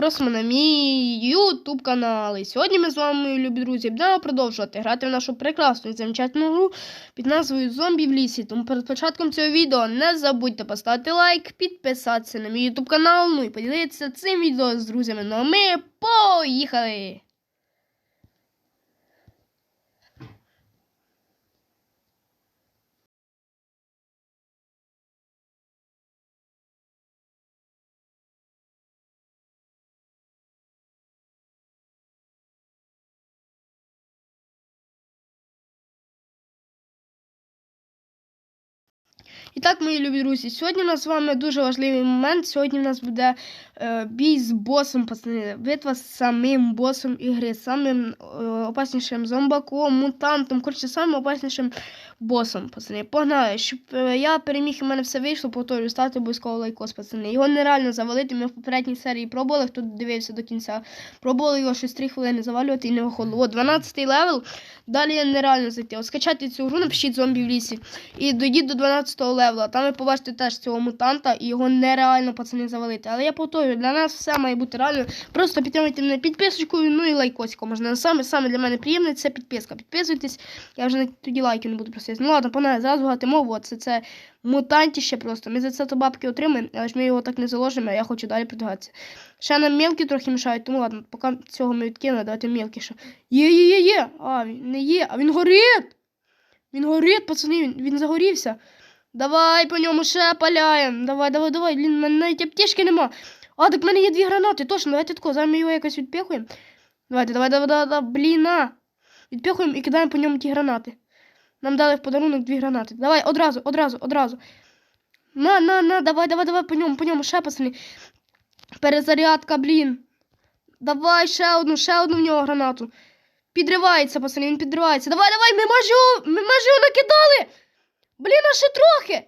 просимо на мій YouTube канал. І сьогодні ми з вами, любі друзі, будемо продовжувати грати в нашу прекрасну і замечательну гру під назвою Зомбі в лісі. Тому перед початком цього відео не забудьте поставити лайк, підписатися на мій YouTube канал, ну і поділитися цим відео з друзями. Ну а ми поїхали! І так, мої любі друзі, сьогодні у нас з вами дуже важливий момент. Сьогодні у нас буде е, бій з босом, пацани. Битва з самим босом ігри, самим е, опаснішим зомбаком, мутантом, коротше, самим опаснішим босом, пацани. Погнали, щоб е, я переміг і в мене все вийшло, повторюю, ставте обов'язково лайкос, пацани. Його нереально завалити. Ми в попередній серії пробували, хто дивився до кінця. Пробували його щось 3 хвилини завалювати і не виходило. О, 12 левел. Далі я нереально зайти. От скачайте цю гру, напишіть зомбі в лісі. І дойдіть до 12 левела. Там ви побачите теж цього мутанта, і його нереально пацани завалити. Але я повторюю, для нас все має бути реально. Просто підтримуйте мене підписочкою, ну і лайкосиком. Можна саме саме для мене приємне це підписка. Підписуйтесь, я вже тоді лайки не буду просити. Ну ладно, пане, зразу гати мову. Це це мутантіще просто. Ми за це то бабки отримаємо, але ж ми його так не заложимо, а я хочу далі продвигатися. Ще нам мелкі трохи мішають, тому ладно, поки цього ми відкинемо, давайте мелкі ще. Є, є, є, є. А, не є, а він горить. Він горить, пацани, він, він загорівся. Давай по ньому ще паляємо. Давай, давай, давай. Блін, мене навіть аптечки нема. А, так в мене є дві гранати, точно, давайте тако, зараз ми його якось відпихуємо. Давайте, давай, давай, давай, давай. блін, на. Відпихуємо і кидаємо по ньому ті гранати. Нам дали в подарунок дві гранати. Давай, одразу, одразу, одразу. На, на, на, давай, давай, давай, по ньому, по ньому, ще пацани. Перезарядка, блін. Давай ще одну, ще одну в нього гранату. Підривається, пацани, він підривається. Давай, давай, ми майже ми його накидали. Блін, а ще трохи.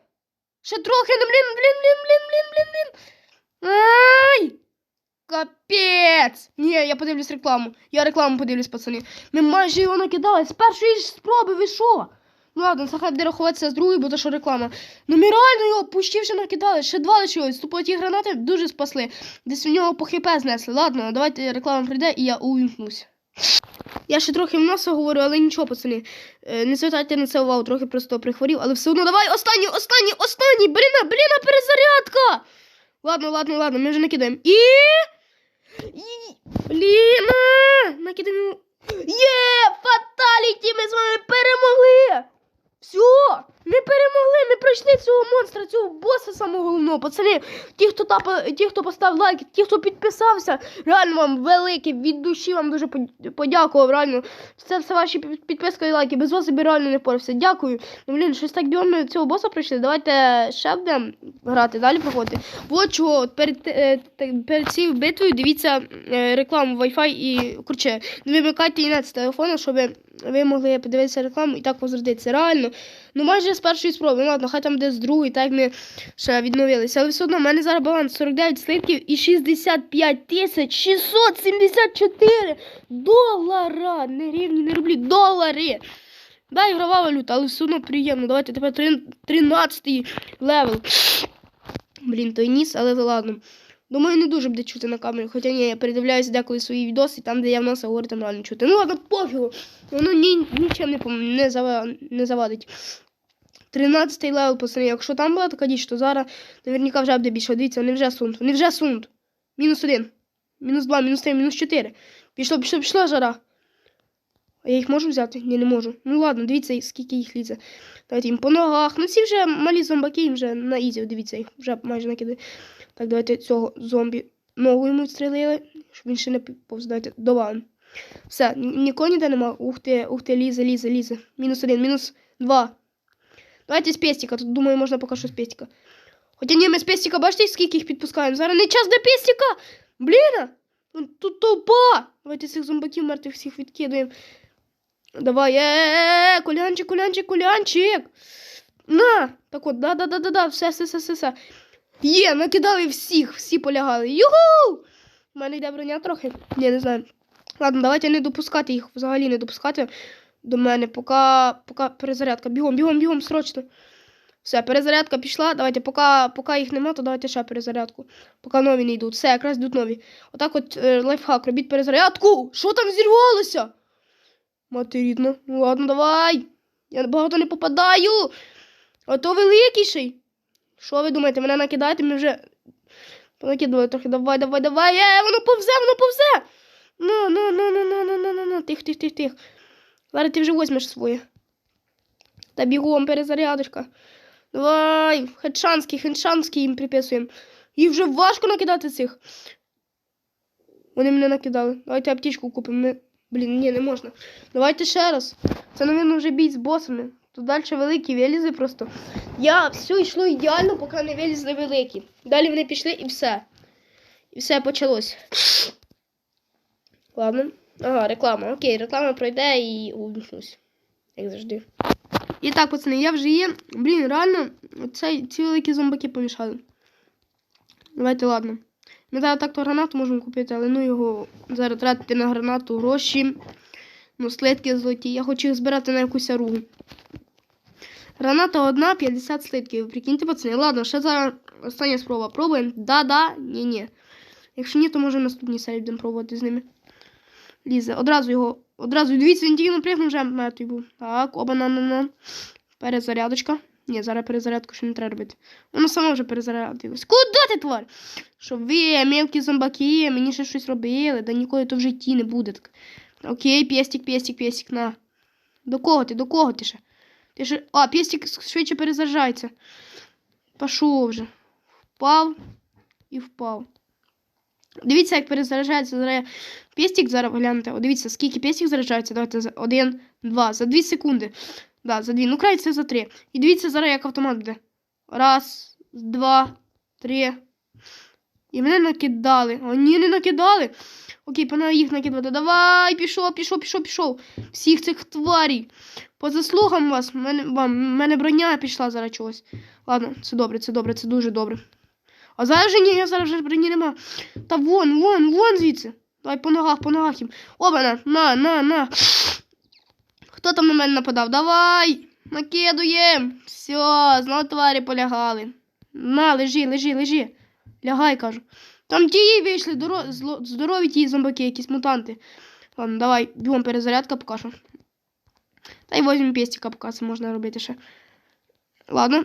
Ще трохи, ну блін, блін, блін, блін, блін, блін, блін. Ай! Капець! Ні, я подивлюсь рекламу. Я рекламу подивлюсь, пацани. Ми майже його накидали. З першої спроби ви що? Ну ладно, це хай рахуватися з другої, бо то що реклама. Ну ми реально його вже накидали. Ще два лишилось. Тупо ті гранати дуже спасли. Десь в нього по хп знесли. Ладно, давайте реклама прийде і я увімкнусь. Я ще трохи в носа говорю, але нічого, пацани. Е, Не звертайте на це увагу, трохи просто прихворів, але все одно давай останній, останній, останній! Бліна, бліна, перезарядка! Ладно, ладно, ладно, ми вже накидаємо. І. І... Бліна! Накидаємо. Є! Фаталіті! Ми з вами перемогли! Все! Ми перемогли! Ми пройшли цього монстра, цього боса самого головного. Пацани, ті, хто тапа, ті, хто поставив лайк, ті, хто підписався, реально вам велике, від душі вам дуже подякував. Реально. Це все ваші підписки і лайки. Без вас я реально не впорався. Дякую. Ну, блін, щось так бігом цього боса пройшли. Давайте ще будемо грати, далі проходити. Вот чого, от перед, е, перед цією битвою дивіться е, рекламу Wi-Fi і коротше, не вимикайте інет з телефону, щоб ви могли подивитися рекламу і так возродитися. Реально. Ну майже з першої спроби. Ну, ладно, хай там де з другої, так як ми ще відновилися. Але все одно, в мене зараз баланс 49 слитків і 65 тисяч 674 долара. Не рівні, не рублі, долари. Да, ігрова валюта, але все одно приємно. Давайте тепер 13 левел. Блін, той ніс, але ладно. Думаю, не дуже буде чути на камері. Хоча ні, я передивляюся деколи свої відоси, там, де я в нас говорю, там реально чути. Ну ладно, пофігу. Воно ні, нічим не, не завадить. 13 левел, пацани. Якщо там була така діч, то зараз наверняка вже буде більше. Дивіться, вони вже сунуть. Вони вже сунуть. Мінус один. Мінус два, мінус три, мінус чотири. Пішло, пішло, пішло жара. А я їх можу взяти? Ні, не можу. Ну ладно, дивіться, скільки їх лізе. Давайте їм по ногах. Ну ці вже малі зомбаки, їм вже на ізі, дивіться, їх вже майже накиди. Так, давайте цього зомбі ногу йому відстрелили, щоб він ще не повз. Давайте добавимо. Все, ні- нікого ніде нема. Ух ти, ух ти, лізе, лізе, лізе. Мінус один, мінус два. Давайте з пестика. Тут думаю, можна поки що з пестика. Хоча ні, ми з пестика, бачите, скільки їх підпускаємо. Зараз не час до пестика. Блін! Тут толпа. Давайте цих зомбаків мертвих всіх відкидаємо. Давай, е, кулянчик, кулянчик, кулянчик. На! Так от, да-да-да-да-да, все, все, все, все, все. Є, накидали всіх, всі полягали. Юху! У мене йде броня трохи. Ні, не знаю. Ладно, давайте не допускати їх, взагалі не допускати до мене, поки поки перезарядка. Бігом, бігом, бігом, срочно. Все, перезарядка пішла. Давайте, поки поки їх нема, то давайте ще перезарядку. Поки нові не йдуть. Все, якраз йдуть нові. Отак от е, лайфхак, робіть перезарядку! Що там зірвалося? Мати рідна. Ну ладно, давай. Я багато не попадаю. А то великіший. Що ви думаєте, мене накидаєте, ми вже. Понакидали трохи. Давай, давай, давай. Е, воно повзе, воно повзе. Ну, ну, ну, ну, ну, ну, ну, ну, тих, тих, тих, тих. Зараз ти вже возьмеш своє. Та бігом перезарядочка. Давай, хедшанський, хедшанський їм приписуємо. Їх вже важко накидати цих. Вони мене накидали. Давайте аптечку купимо. Ми... Блін, ні, не можна. Давайте ще раз. Це, напевно, вже бій з босами. Тут далі великі вилізи просто. Я все йшло ідеально, поки не вилізли великі. Далі вони пішли і все. І все почалось. Ладно. Ага, реклама. Окей, реклама пройде і увімкнусь. Як завжди. І так, пацани, я вже є. Блін, реально, цей, ці великі зомбаки помішали. Давайте, ладно. Ми зараз так-то гранату можемо купити, але ну його зараз тратити на гранату гроші. Ну, слитки золоті. Я хочу їх збирати на якусь оругу. Граната одна, 50 слитків. Прикиньте, пацани. Ладно, ще зараз остання спроба. Пробуємо. Да-да, ні-ні. Якщо ні, то може в наступній серії будемо пробувати з ними. Лізе. Одразу його. Одразу дивіться, він тільки напрягнув вже мертвий був. Так, оба на на на. Перезарядочка. Ні, зараз перезарядку ще не треба робити. Воно само вже перезарядилось. Куди ти, тварь? Що ви, мелкі зомбаки, мені ще щось робили, да ніколи то в житті не буде. Окей, пестик, пестик, пестик, на. До кого ти? До кого ти ще? Ти ще... А, пестик швидше перезаряджається. Пішов вже. Впав і впав. Дивіться, як перезаряджається зараз пестик, зараз гляньте. Дивіться, скільки пестик заряджається. Давайте за один, два, за дві секунди. Да, за дві. Ну, крається за три. І дивіться зараз, як автомат буде. Раз, два, три. І мене накидали. О, ні, не накидали. Окей, пора їх накидувати. Давай, пішов, пішов, пішов, пішов. Всіх цих тварій. По заслугам вас, мене, вам, мене броня пішла зараз чогось. Ладно, це добре, це добре, це дуже добре. А зараз вже ні, я зараз вже броні нема. Та вон, вон, вон звідси. Давай по ногах, по ногах їм. Обана, на, на, на. Хто там на мене нападав? Давай! Накидуєм! Все, знову тварі полягали. На, лежи, лежи, лежи. Лягай, кажу. Там ті вийшли, доро... здорові ті зомбаки, якісь мутанти. Ладно, давай, бігом перезарядка поки що. Та й возьмемо пестика, поки це можна робити ще. Ладно.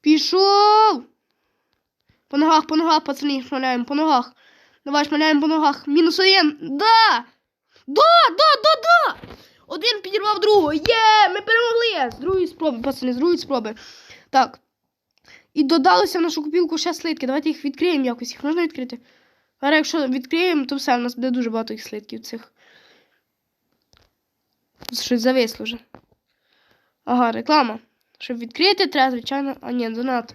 Пішов! По ногах, по ногах, пацани, шмаляємо, по ногах. Давай, шмаляємо по ногах. Мінус один. Да! Да, да, да, да! Один підірвав другого. Є! Ми перемогли! З другої спроби, пацани, з другої спроби. Так. І додалося в нашу купілку ще слитки. Давайте їх відкриємо якось. Їх можна відкрити? Але якщо відкриємо, то все, у нас буде дуже багато їх слитків цих. Щось зависло вже. Ага, реклама. Щоб відкрити, треба, звичайно. А ні, донат.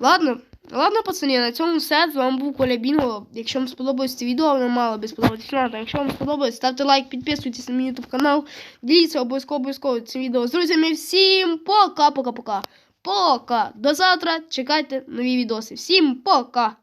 Ладно. Ладно, пацани, на цьому все. З вами був Коля Бінго. Якщо вам сподобалось це відео, воно мало би сподобатися. Якщо вам сподобалось, ставте лайк, підписуйтесь на мій YouTube канал. Діліться обов'язково обов'язково цим відео з друзями. Всім пока-пока-пока. Пока. До завтра. Чекайте нові відоси. Всім пока.